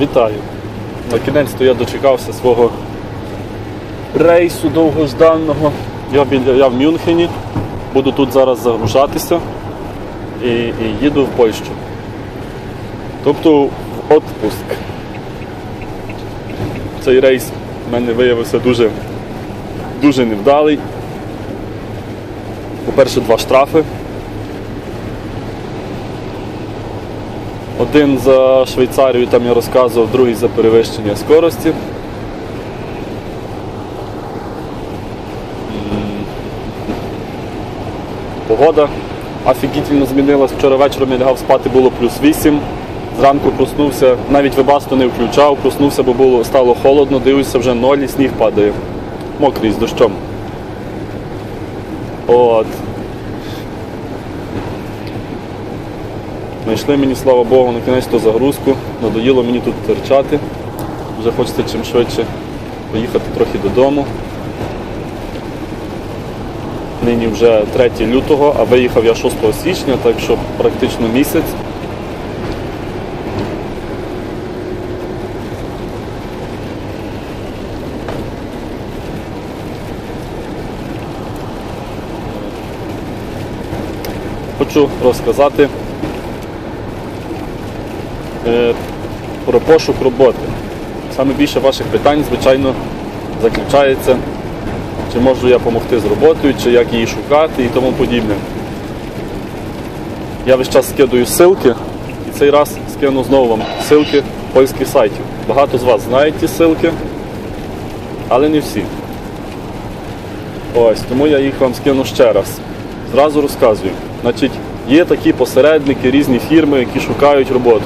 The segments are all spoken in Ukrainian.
Вітаю! На кінець-то я дочекався свого рейсу довгожданого. Я, біля, я в Мюнхені, буду тут зараз загружатися і, і їду в Польщу. Тобто в отпуск. Цей рейс в мене виявився дуже, дуже невдалий. По-перше, два штрафи. Один за Швейцарію, там я розказував, другий за перевищення скорості. Погода офігітельно змінилась. Вчора вечором я лягав спати було плюс 8. Зранку проснувся, навіть вебасту не включав, проснувся, бо було, стало холодно, дивлюся, вже ноль і сніг падає. Мокрий з дощом. От. Знайшли мені, слава Богу, на кінець то загрузку. Надоїло мені тут терчати. Вже хочеться чим швидше поїхати трохи додому. Нині вже 3 лютого, а виїхав я 6 січня, так що практично місяць. Хочу розказати про пошук роботи. Саме більше ваших питань, звичайно, заключається, чи можу я допомогти з роботою, чи як її шукати і тому подібне. Я весь час скидую ссылки, і цей раз скину знову вам ссылки польських сайтів. Багато з вас знають ті ссылки, але не всі. Ось, тому я їх вам скину ще раз. Зразу розказую. Значить, є такі посередники, різні фірми, які шукають роботу.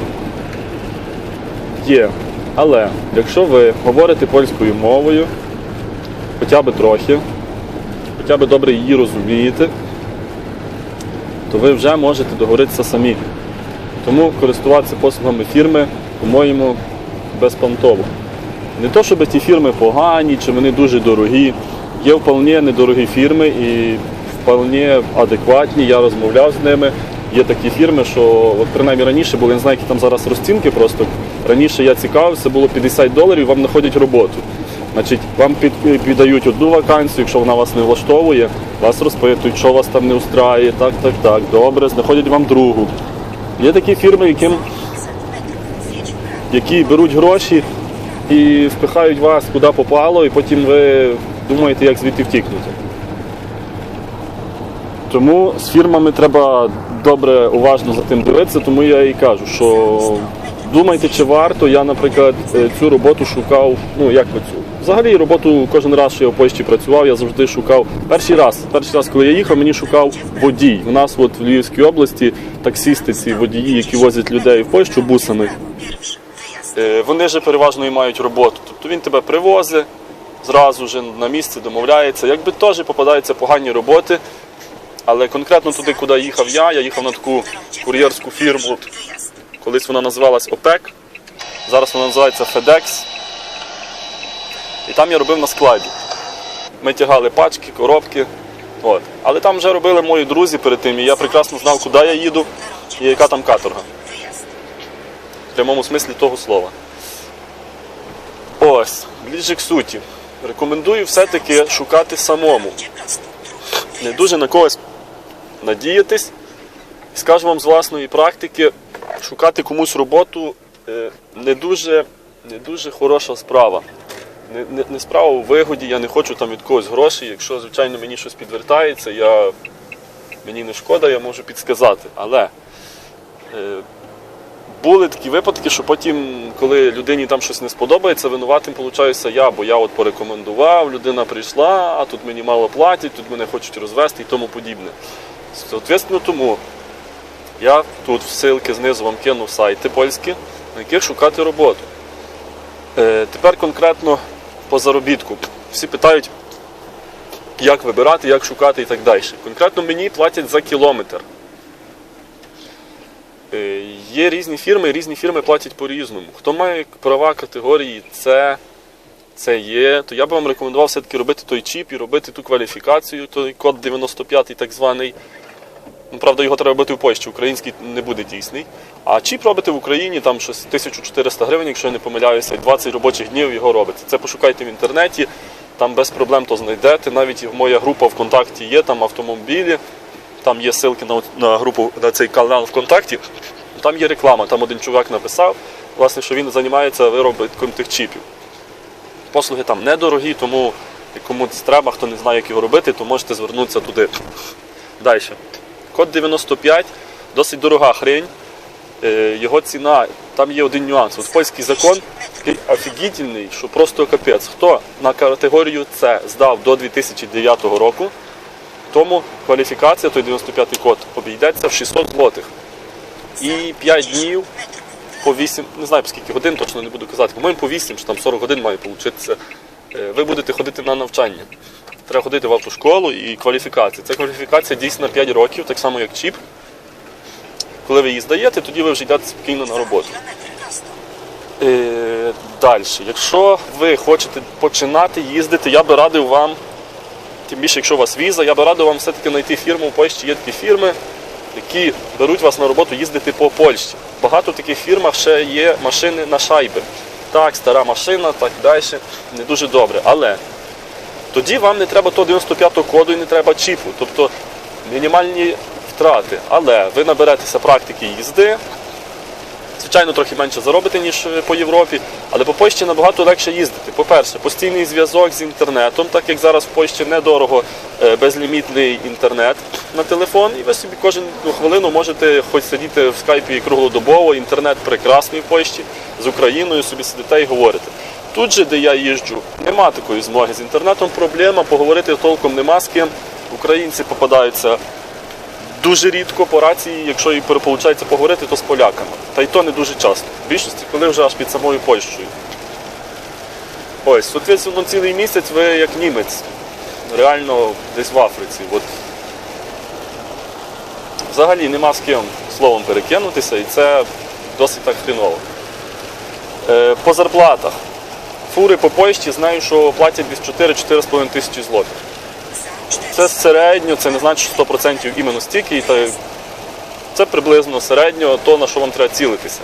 Є. Але якщо ви говорите польською мовою, хоча б трохи, хоча б добре її розумієте, то ви вже можете договоритися самі. Тому користуватися послугами фірми, по-моєму, безпонтово. Не то, щоб ті фірми погані чи вони дуже дорогі. Є вполне недорогі фірми і вполне адекватні. Я розмовляв з ними. Є такі фірми, що от принаймні раніше були, я не знаю, які там зараз розцінки просто. Раніше я цікавився, було 50 доларів, вам знаходять роботу. Значить, вам під, піддають одну вакансію, якщо вона вас не влаштовує, вас розпитують, що вас там не устраює, так, так, так, добре, знаходять вам другу. Є такі фірми, яким, які беруть гроші і впихають вас куди попало, і потім ви думаєте, як звідти втікнути. Тому з фірмами треба добре уважно за тим дивитися, тому я і кажу, що думайте, чи варто. Я, наприклад, е, цю роботу шукав, ну як би цю. Взагалі роботу кожен раз, що я в Польщі працював, я завжди шукав. Перший раз, перший раз, коли я їхав, мені шукав водій. У нас от в Львівській області таксісти, ці водії, які возять людей в Польщу бусами. Е, Вони ж переважно і мають роботу. Тобто він тебе привозить, зразу ж на місці домовляється. Якби теж попадаються погані роботи. Але конкретно туди, куди їхав я, я їхав на таку кур'єрську фірму. Колись вона називалась ОПЕК, зараз вона називається FedEx. І там я робив на складі. Ми тягали пачки, коробки. От. Але там вже робили мої друзі перед тим, і я прекрасно знав, куди я їду і яка там каторга. В прямому смислі того слова. Ось, ближче к суті. Рекомендую все-таки шукати самому не дуже на когось надіятись. Скажу вам з власної практики, шукати комусь роботу е, не дуже, не дуже хороша справа. Не, не, не справа у вигоді, я не хочу там від когось грошей. Якщо, звичайно, мені щось підвертається, я, мені не шкода, я можу підсказати. Але е, були такі випадки, що потім, коли людині там щось не сподобається, винуватим получаюся я, бо я от порекомендував, людина прийшла, а тут мені мало платять, тут мене хочуть розвести і тому подібне. Соответственно, тому я тут в ссылки знизу вам кинув сайти польські, на яких шукати роботу. Е, тепер конкретно по заробітку. Всі питають, як вибирати, як шукати і так далі. Конкретно мені платять за кілометр. Е, Є різні фірми, і різні фірми платять по-різному. Хто має права категорії С, це є, то я би вам рекомендував все-таки робити той чіп і робити ту кваліфікацію, той код 95 так званий. Ну, правда, його треба робити в Польщі, український не буде дійсний. А чіп робити в Україні там щось 1400 гривень, якщо я не помиляюся, і 20 робочих днів його робиться. Це пошукайте в інтернеті, там без проблем то знайдете. Навіть моя група ВКонтакті є, там автомобілі, там є ссылки на, на групу на цей канал ВКонтакті. Там є реклама, там один чувак написав, власне, що він займається виробітком тих чіпів. Послуги там недорогі, тому комусь треба, хто не знає, як його робити, то можете звернутися туди. Далі. Код 95 досить дорога хрень. Е, Його ціна, там є один нюанс. От польський закон такий офігітельний, що просто капець. Хто на категорію С здав до 2009 року, тому кваліфікація, той 95-й код, обійдеться в 600 злотих. І 5 днів по 8, не знаю по скільки годин, точно не буду казати, по-моєму по 8 чи там 40 годин має получитися. Е, Ви будете ходити на навчання. Треба ходити в автошколу і кваліфікація. Ця кваліфікація дійсно 5 років, так само як чіп. Коли ви її здаєте, тоді ви вже йдете спокійно на роботу. Е, Далі. Якщо ви хочете починати їздити, я би радив вам, тим більше, якщо у вас віза, я би радив вам все-таки знайти фірму у Польщі. Є такі фірми, які беруть вас на роботу їздити по Польщі. Багато в таких фірмах ще є машини на шайби. Так, стара машина, так далі. Не дуже добре. Але тоді вам не треба того 95-го коду і не треба чіпу. Тобто мінімальні втрати. Але ви наберетеся практики їзди. Звичайно, трохи менше заробите, ніж по Європі, але по Польщі набагато легше їздити. По-перше, постійний зв'язок з інтернетом, так як зараз в Польщі недорого е, безлімітний інтернет на телефон, і ви собі кожну хвилину можете хоч сидіти в скайпі круглодобово, інтернет прекрасний в Польщі, з Україною собі сидите і говорите. Тут же, де я їжджу, нема такої змоги з інтернетом. Проблема, поговорити толком нема з ким. Українці попадаються дуже рідко по рації, якщо і виходить поговорити, то з поляками. Та й то не дуже часто. В більшості, коли вже аж під самою Польщею. Ось, соответственно, цілий місяць ви як німець. Реально десь в Африці. От. Взагалі нема з ким словом перекинутися, і це досить так хріново. Е, по зарплатах. Фури по Польщі знаю, що платять десь 4-4,5 тисячі злотих. Це середньо, це не значить, що 100% іменно стільки, це приблизно середньо то, на що вам треба цілитися.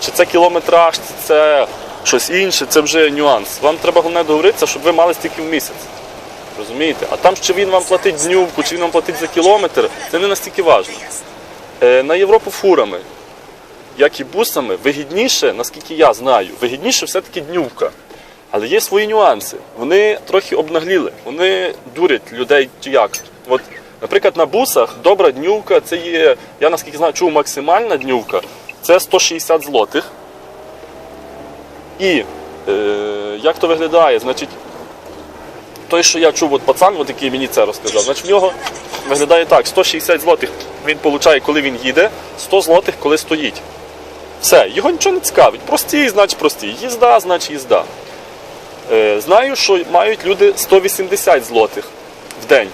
Чи це кілометраж, чи це щось інше, це вже нюанс. Вам треба головне договоритися, щоб ви мали стільки в місяць. Розумієте? А там, чи він вам платить днювку, чи він вам платить за кілометр, це не настільки важливо. Е, на Європу фурами, як і бусами, вигідніше, наскільки я знаю, вигідніше все-таки днювка. Але є свої нюанси. Вони трохи обнагліли, вони дурять людей як. От, наприклад, на бусах добра днювка, це є, я наскільки знаю, чув максимальна днювка, це 160 злотих. І е, як то виглядає? Значить, той, що я чув, от пацан, от який мені це розказав, значить в нього виглядає так: 160 злотих він получає, коли він їде, 100 злотих, коли стоїть. Все, його нічого не цікавить. Простій, значить простій. Їзда, значить їзда. Е, Знаю, що мають люди 180 злотих в день.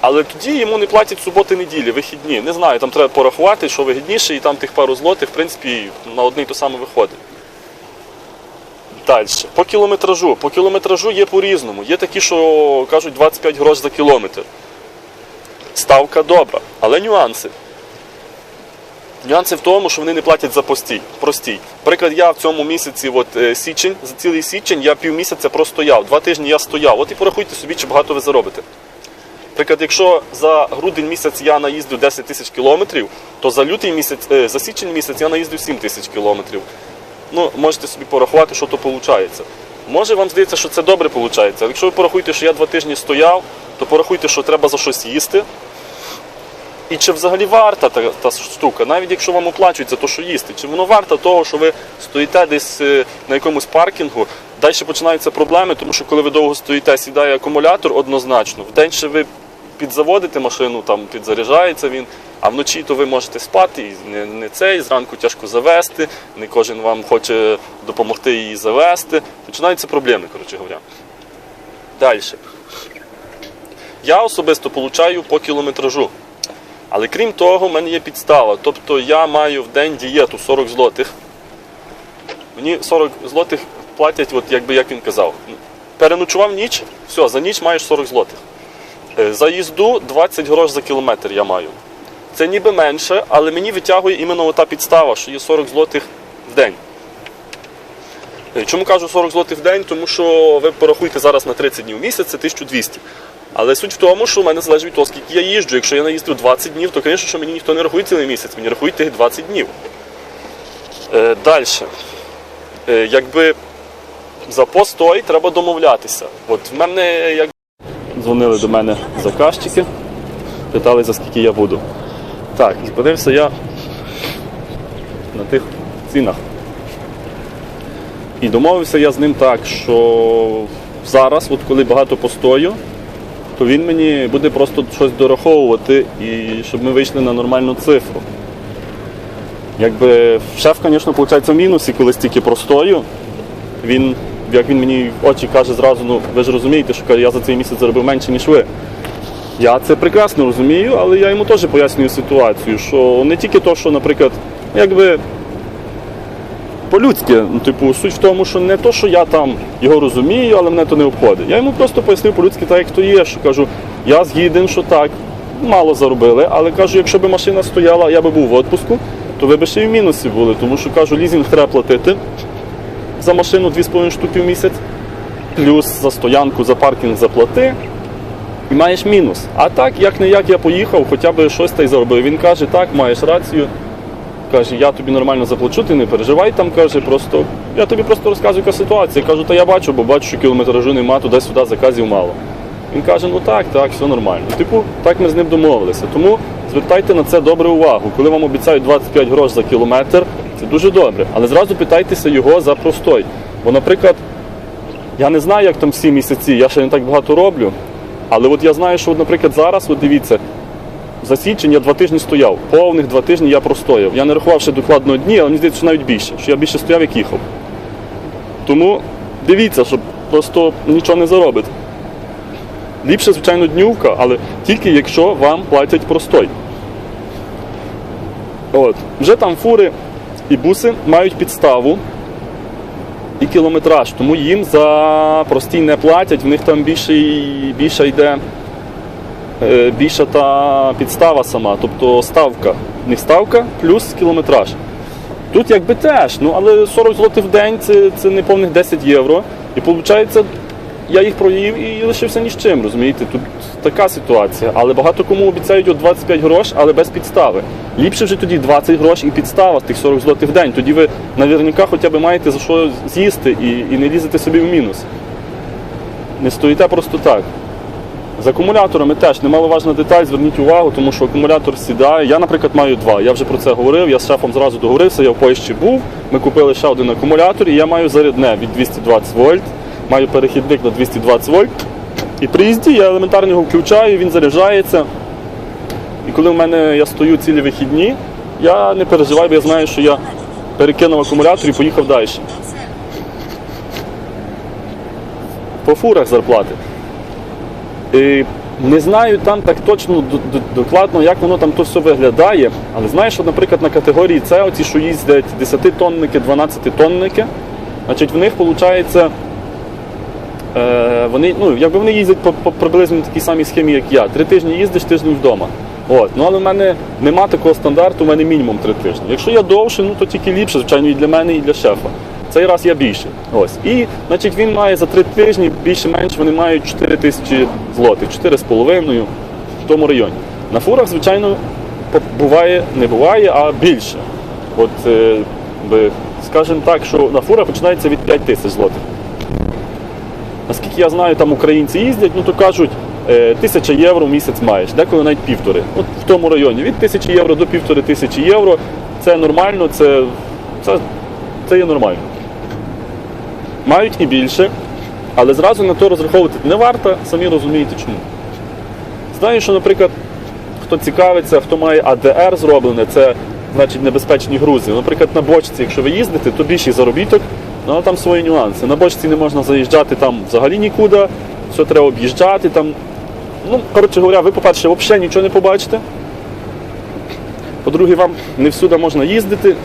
Але тоді йому не платять суботи неділі, вихідні. Не знаю, там треба порахувати, що вигідніше, і там тих пару злотих, в принципі, на одне й то саме виходить. Далі. По кілометражу. По кілометражу є по-різному. Є такі, що кажуть 25 грош за кілометр. Ставка добра, але нюанси. Нюанси в тому, що вони не платять за постій. Простій. Наприклад, я в цьому місяці, от е, січень, за цілий січень, я півмісяця простояв. Два тижні я стояв. От і порахуйте собі, чи багато ви заробите. Наприклад, якщо за грудень місяць я наїздив 10 тисяч кілометрів, то за лютий місяць, е, за січень місяць я наїздив 7 тисяч кілометрів. Ну, можете собі порахувати, що то виходить. Може вам здається, що це добре виходить. Але якщо ви порахуєте, що я два тижні стояв, то порахуйте, що треба за щось їсти. І чи взагалі варта та, та штука, навіть якщо вам оплачується, то що їсти, чи воно варто того, що ви стоїте десь е, на якомусь паркінгу, далі починаються проблеми, тому що коли ви довго стоїте, сідає акумулятор однозначно. Вдень ще ви підзаводите машину, там підзаряджається він, а вночі то ви можете спати, і не, не цей, зранку тяжко завести, не кожен вам хоче допомогти її завести. Починаються проблеми, коротше говоря. Далі. Я особисто получаю по кілометражу. Але крім того, в мене є підстава. Тобто я маю в день дієту 40 злотих. Мені 40 злотих платять, от якби як він казав. Переночував ніч, все, за ніч маєш 40 злотих. Е, За їзду 20 грош за кілометр я маю. Це ніби менше, але мені витягує іменно та підстава, що є 40 злотих в день. Е, Чому кажу 40 злотих в день? Тому що ви порахуйте зараз на 30 днів в місяць, це 1200. Але суть в тому, що в мене залежить від того, скільки я їжджу. Якщо я наїздив 20 днів, то, звісно, що мені ніхто не рахує цілий місяць, мені рахують тих 20 днів. Е, Далі. Е, якби за постой треба домовлятися. От в мене як дзвонили до мене заказчики, питали, за скільки я буду. Так, і подивився я на тих цінах. І домовився я з ним так, що зараз, от коли багато постою, то він мені буде просто щось дораховувати, і щоб ми вийшли на нормальну цифру. Якби шеф, звісно, виходить в мінусі, коли стільки простою. Він, як він мені в очі каже зразу, ну ви ж розумієте, що я за цей місяць заробив менше, ніж ви. Я це прекрасно розумію, але я йому теж пояснюю ситуацію, що не тільки то, що, наприклад, якби по-людськи, ну, типу, суть в тому, що не то, що я там його розумію, але мене то не обходить. Я йому просто пояснив по-людськи так, як то є, що кажу, я згіден, що так, мало заробили, але кажу, якщо б машина стояла, я би був в відпуску, то ви б ще й в мінусі були, тому що кажу, лізінг треба платити за машину 2,5 штуки в місяць, плюс за стоянку, за паркінг заплати. І маєш мінус. А так, як не як я поїхав, хоча б щось та й заробив. Він каже, так, маєш рацію. Каже, я тобі нормально заплачу, ти не переживай там, каже, просто я тобі просто розказую, яка ситуація. Кажу, та я бачу, бо бачу, що кілометражу нема, туди-сюди заказів мало. Він каже, ну так, так, все нормально. Типу, так ми з ним домовилися. Тому звертайте на це добре увагу. Коли вам обіцяють 25 грош за кілометр, це дуже добре. Але зразу питайтеся його за простой. Бо, наприклад, я не знаю, як там всі місяці, я ще не так багато роблю. Але от я знаю, що, наприклад, зараз, от дивіться, за січень я два тижні стояв. Повних два тижні я простояв. Я не рахував ще докладно дні, але мені здається, що навіть більше. Що я більше стояв, як їхав. Тому дивіться, щоб просто нічого не заробити. Ліпше, звичайно, днювка, але тільки якщо вам платять простой. От. Вже там фури і буси мають підставу і кілометраж, тому їм за простій не платять, в них там більше, більше йде більша та підстава сама, тобто ставка. Не ставка плюс кілометраж. Тут якби теж, ну але 40 злотих в день це, це не повних 10 євро. І виходить, я їх проїв і лишився ні з чим, розумієте? Тут така ситуація. Але багато кому обіцяють от 25 грош, але без підстави. Ліпше вже тоді 20 грош і підстава тих 40 злотих в день. Тоді ви наверняка хоча б маєте за що з'їсти і, і не лізете собі в мінус. Не стоїте просто так. З акумуляторами теж немаловажна деталь, зверніть увагу, тому що акумулятор сідає. Я, наприклад, маю два. Я вже про це говорив, я з шефом зразу договорився, я в Польщі був. Ми купили ще один акумулятор, і я маю зарядне від 220 вольт, маю перехідник на 220 вольт. І при їзді я елементарно його включаю, він заряджається. І коли в мене я стою цілі вихідні, я не переживаю, бо я знаю, що я перекинув акумулятор і поїхав далі. По фурах зарплати. І не знаю там так точно докладно, як воно там то все виглядає. Але знаю, що, наприклад, на категорії С, оці, що їздять 10-тонники, 12-тонники, значить в них виходить, е, вони, ну, якби вони їздять по, по приблизно такій самій схемі, як я. Три тижні їздиш, тиждень вдома. От. Ну, але в мене нема такого стандарту, у мене мінімум три тижні. Якщо я довше, ну то тільки ліпше, звичайно, і для мене, і для шефа. Цей раз я більше. Ось. І значить, він має за три тижні більше-менш вони мають 4 тисячі злотих, 4,5 в тому районі. На фурах, звичайно, буває, не буває, а більше. От, е, скажімо так, що на фурах починається від 5 тисяч злотих. Наскільки я знаю, там українці їздять, ну то кажуть, е, тисяча євро в місяць маєш, деколи навіть півтори. От в тому районі від тисячі євро до півтори тисячі євро. Це нормально, це, це, це є нормально. Мають і більше, але зразу на то розраховувати не варто, самі розумієте чому. Знаю, що, наприклад, хто цікавиться, хто має АДР зроблене, це значить небезпечні грузи. Наприклад, на бочці, якщо ви їздите, то більший заробіток, ну, але там свої нюанси. На бочці не можна заїжджати там взагалі нікуди, все треба об'їжджати там. Ну, коротше говоря, ви, по-перше, взагалі нічого не побачите. По-друге, вам не всюди можна їздити.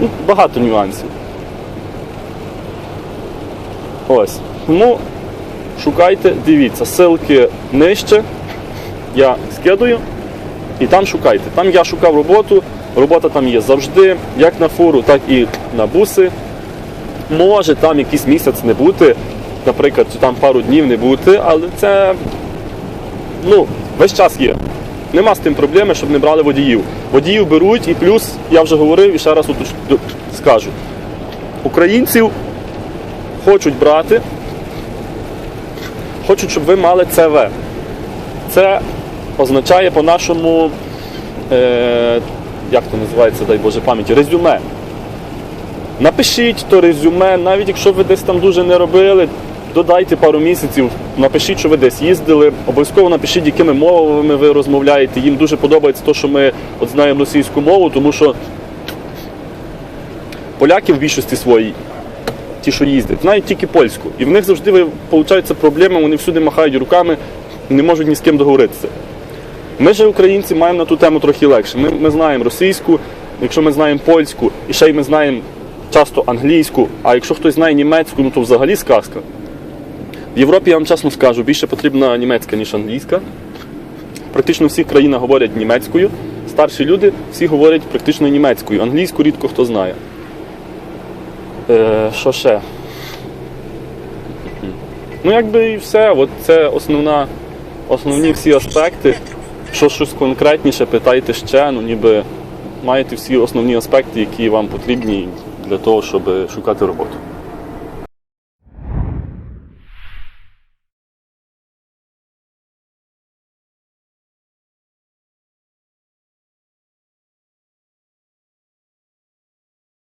Ну, багато нюансів. Ось. Тому шукайте, дивіться, ссылки нижче. Я скидаю і там шукайте. Там я шукав роботу, робота там є завжди, як на фуру, так і на буси. Може там якийсь місяць не бути, наприклад, там пару днів не бути, але це ну, весь час є. Нема з тим проблеми, щоб не брали водіїв. Водіїв беруть, і плюс, я вже говорив і ще раз скажу. Українців хочуть брати, хочуть, щоб ви мали ЦВ. Це означає по-нашому, е, як то називається, дай Боже пам'яті, резюме. Напишіть то резюме, навіть якщо ви десь там дуже не робили, додайте пару місяців, напишіть, що ви десь їздили. Обов'язково напишіть, якими мовами ви розмовляєте. Їм дуже подобається те, що ми от знаємо російську мову, тому що поляки в більшості своїй, ті, що їздять, знають тільки польську. І в них завжди виходить проблема, вони всюди махають руками не можуть ні з ким договоритися. Ми же, українці, маємо на ту тему трохи легше. Ми, ми знаємо російську, якщо ми знаємо польську, і ще й ми знаємо часто англійську, а якщо хтось знає німецьку, ну то взагалі сказка. В Європі, я вам чесно скажу, більше потрібна німецька, ніж англійська. Практично всі країни говорять німецькою. Старші люди всі говорять практично німецькою. Англійську рідко хто знає. Е, що ще? Ну, якби і все. От це основна, основні всі аспекти. Що щось конкретніше, питайте ще, ну ніби маєте всі основні аспекти, які вам потрібні для того, щоб шукати роботу.